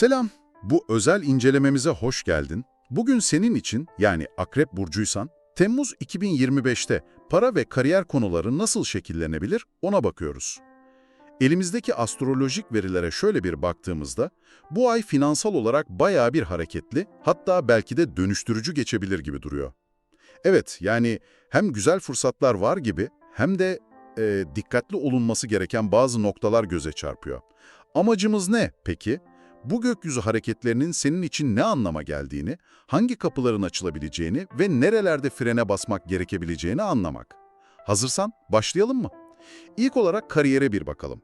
Selam. Bu özel incelememize hoş geldin. Bugün senin için yani Akrep Burcuysan, Temmuz 2025'te para ve kariyer konuları nasıl şekillenebilir ona bakıyoruz. Elimizdeki astrolojik verilere şöyle bir baktığımızda, bu ay finansal olarak bayağı bir hareketli, hatta belki de dönüştürücü geçebilir gibi duruyor. Evet, yani hem güzel fırsatlar var gibi hem de e, dikkatli olunması gereken bazı noktalar göze çarpıyor. Amacımız ne peki? Bu gökyüzü hareketlerinin senin için ne anlama geldiğini, hangi kapıların açılabileceğini ve nerelerde frene basmak gerekebileceğini anlamak. Hazırsan başlayalım mı? İlk olarak kariyere bir bakalım.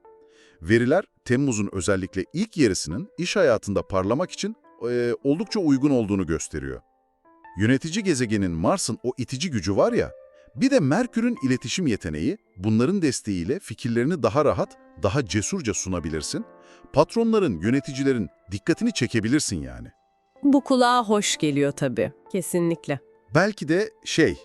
Veriler Temmuz'un özellikle ilk yarısının iş hayatında parlamak için e, oldukça uygun olduğunu gösteriyor. Yönetici gezegenin Mars'ın o itici gücü var ya, bir de Merkür'ün iletişim yeteneği, bunların desteğiyle fikirlerini daha rahat, daha cesurca sunabilirsin. Patronların, yöneticilerin dikkatini çekebilirsin yani. Bu kulağa hoş geliyor tabii. Kesinlikle. Belki de şey,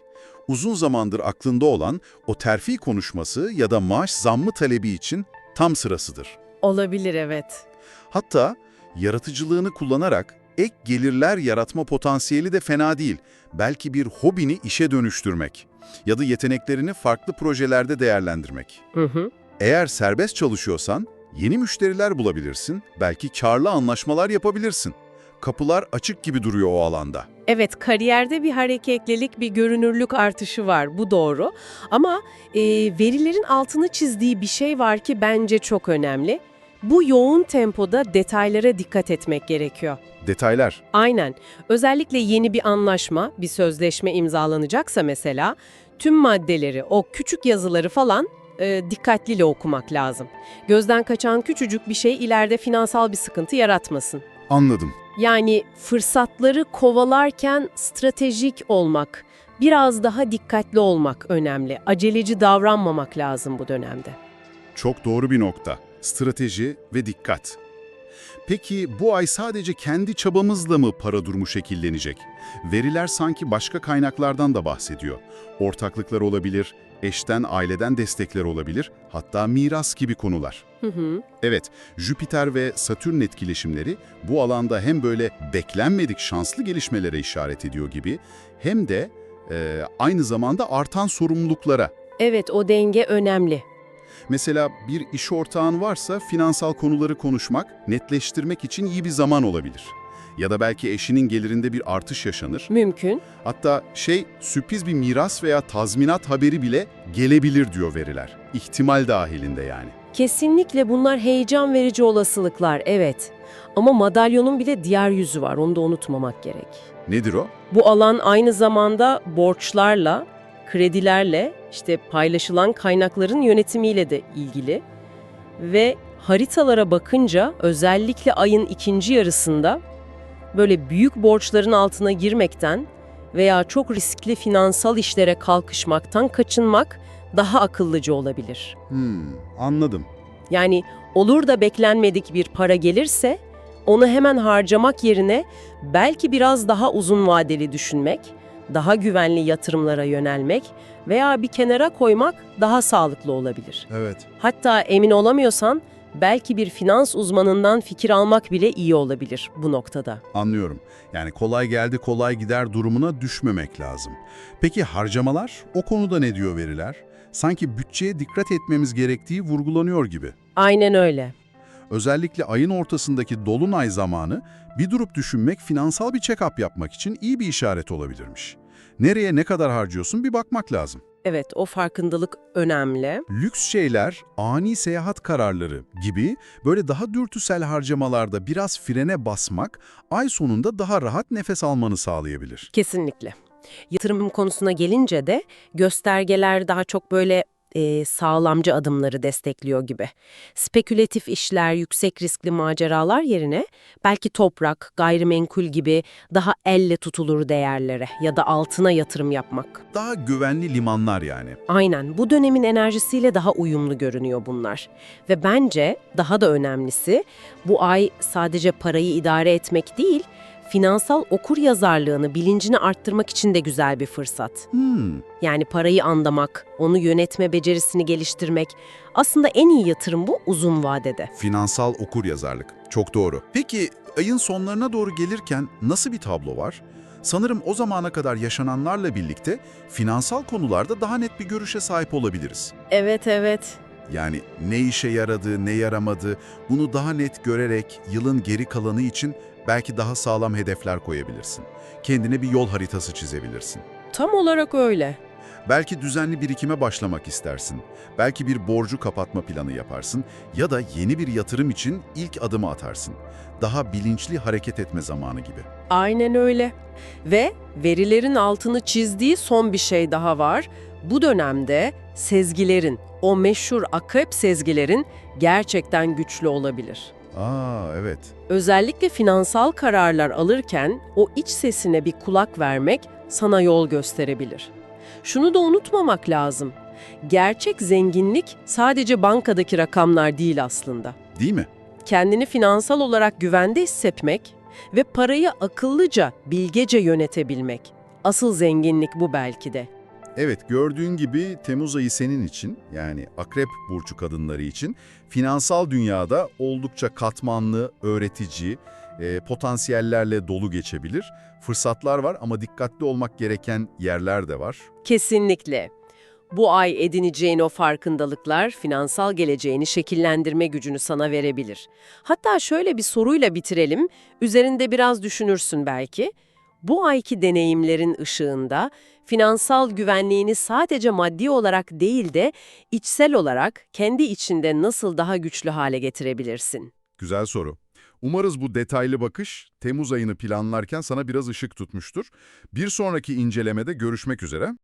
uzun zamandır aklında olan o terfi konuşması ya da maaş zammı talebi için tam sırasıdır. Olabilir evet. Hatta yaratıcılığını kullanarak ek gelirler yaratma potansiyeli de fena değil. Belki bir hobini işe dönüştürmek ya da yeteneklerini farklı projelerde değerlendirmek. Hı hı. Eğer serbest çalışıyorsan yeni müşteriler bulabilirsin, belki karlı anlaşmalar yapabilirsin. Kapılar açık gibi duruyor o alanda. Evet kariyerde bir hareketlilik, bir görünürlük artışı var. Bu doğru. Ama e, verilerin altını çizdiği bir şey var ki bence çok önemli. Bu yoğun tempoda detaylara dikkat etmek gerekiyor. Detaylar. Aynen. Özellikle yeni bir anlaşma, bir sözleşme imzalanacaksa mesela tüm maddeleri, o küçük yazıları falan e, dikkatliyle okumak lazım. Gözden kaçan küçücük bir şey ileride finansal bir sıkıntı yaratmasın. Anladım. Yani fırsatları kovalarken stratejik olmak, biraz daha dikkatli olmak önemli. Aceleci davranmamak lazım bu dönemde. Çok doğru bir nokta. Strateji ve dikkat. Peki bu ay sadece kendi çabamızla mı para durumu şekillenecek? Veriler sanki başka kaynaklardan da bahsediyor. Ortaklıklar olabilir, eşten, aileden destekler olabilir, hatta miras gibi konular. Hı hı. Evet, Jüpiter ve Satürn etkileşimleri bu alanda hem böyle beklenmedik şanslı gelişmelere işaret ediyor gibi hem de e, aynı zamanda artan sorumluluklara. Evet o denge önemli. Mesela bir iş ortağın varsa finansal konuları konuşmak, netleştirmek için iyi bir zaman olabilir. Ya da belki eşinin gelirinde bir artış yaşanır. Mümkün. Hatta şey sürpriz bir miras veya tazminat haberi bile gelebilir diyor veriler. İhtimal dahilinde yani. Kesinlikle bunlar heyecan verici olasılıklar, evet. Ama madalyonun bir de diğer yüzü var, onu da unutmamak gerek. Nedir o? Bu alan aynı zamanda borçlarla, kredilerle, işte paylaşılan kaynakların yönetimiyle de ilgili. Ve haritalara bakınca özellikle ayın ikinci yarısında böyle büyük borçların altına girmekten veya çok riskli finansal işlere kalkışmaktan kaçınmak daha akıllıca olabilir. Hmm, anladım. Yani olur da beklenmedik bir para gelirse onu hemen harcamak yerine belki biraz daha uzun vadeli düşünmek, daha güvenli yatırımlara yönelmek veya bir kenara koymak daha sağlıklı olabilir. Evet. Hatta emin olamıyorsan belki bir finans uzmanından fikir almak bile iyi olabilir bu noktada. Anlıyorum. Yani kolay geldi kolay gider durumuna düşmemek lazım. Peki harcamalar? O konuda ne diyor veriler? Sanki bütçeye dikkat etmemiz gerektiği vurgulanıyor gibi. Aynen öyle. Özellikle ayın ortasındaki dolunay zamanı bir durup düşünmek, finansal bir check-up yapmak için iyi bir işaret olabilirmiş. Nereye ne kadar harcıyorsun bir bakmak lazım. Evet, o farkındalık önemli. Lüks şeyler, ani seyahat kararları gibi böyle daha dürtüsel harcamalarda biraz frene basmak ay sonunda daha rahat nefes almanı sağlayabilir. Kesinlikle. Yatırım konusuna gelince de göstergeler daha çok böyle e, sağlamcı adımları destekliyor gibi. Spekülatif işler, yüksek riskli maceralar yerine belki toprak, gayrimenkul gibi daha elle tutulur değerlere ya da altına yatırım yapmak. Daha güvenli limanlar yani. Aynen bu dönemin enerjisiyle daha uyumlu görünüyor bunlar. Ve bence daha da önemlisi bu ay sadece parayı idare etmek değil, finansal okur yazarlığını, bilincini arttırmak için de güzel bir fırsat. Hmm, Yani parayı anlamak, onu yönetme becerisini geliştirmek aslında en iyi yatırım bu uzun vadede. finansal okuryazarlık. Çok doğru. Peki Ayın sonlarına doğru gelirken nasıl bir tablo var? Sanırım o zamana kadar yaşananlarla birlikte finansal konularda daha net bir görüşe sahip olabiliriz. Evet evet. Yani ne işe yaradı, ne yaramadı, bunu daha net görerek yılın geri kalanı için belki daha sağlam hedefler koyabilirsin. Kendine bir yol haritası çizebilirsin. Tam olarak öyle. Belki düzenli birikime başlamak istersin. Belki bir borcu kapatma planı yaparsın ya da yeni bir yatırım için ilk adımı atarsın. Daha bilinçli hareket etme zamanı gibi. Aynen öyle. Ve verilerin altını çizdiği son bir şey daha var. Bu dönemde sezgilerin, o meşhur akrep sezgilerin gerçekten güçlü olabilir. Aa evet. Özellikle finansal kararlar alırken o iç sesine bir kulak vermek sana yol gösterebilir. Şunu da unutmamak lazım. Gerçek zenginlik sadece bankadaki rakamlar değil aslında. Değil mi? Kendini finansal olarak güvende hissetmek ve parayı akıllıca, bilgece yönetebilmek. Asıl zenginlik bu belki de. Evet, gördüğün gibi Temmuz ayı senin için, yani Akrep Burcu kadınları için finansal dünyada oldukça katmanlı, öğretici, e, potansiyellerle dolu geçebilir. Fırsatlar var ama dikkatli olmak gereken yerler de var. Kesinlikle. Bu ay edineceğin o farkındalıklar finansal geleceğini şekillendirme gücünü sana verebilir. Hatta şöyle bir soruyla bitirelim, üzerinde biraz düşünürsün belki. Bu ayki deneyimlerin ışığında finansal güvenliğini sadece maddi olarak değil de içsel olarak kendi içinde nasıl daha güçlü hale getirebilirsin? Güzel soru. Umarız bu detaylı bakış Temmuz ayını planlarken sana biraz ışık tutmuştur. Bir sonraki incelemede görüşmek üzere.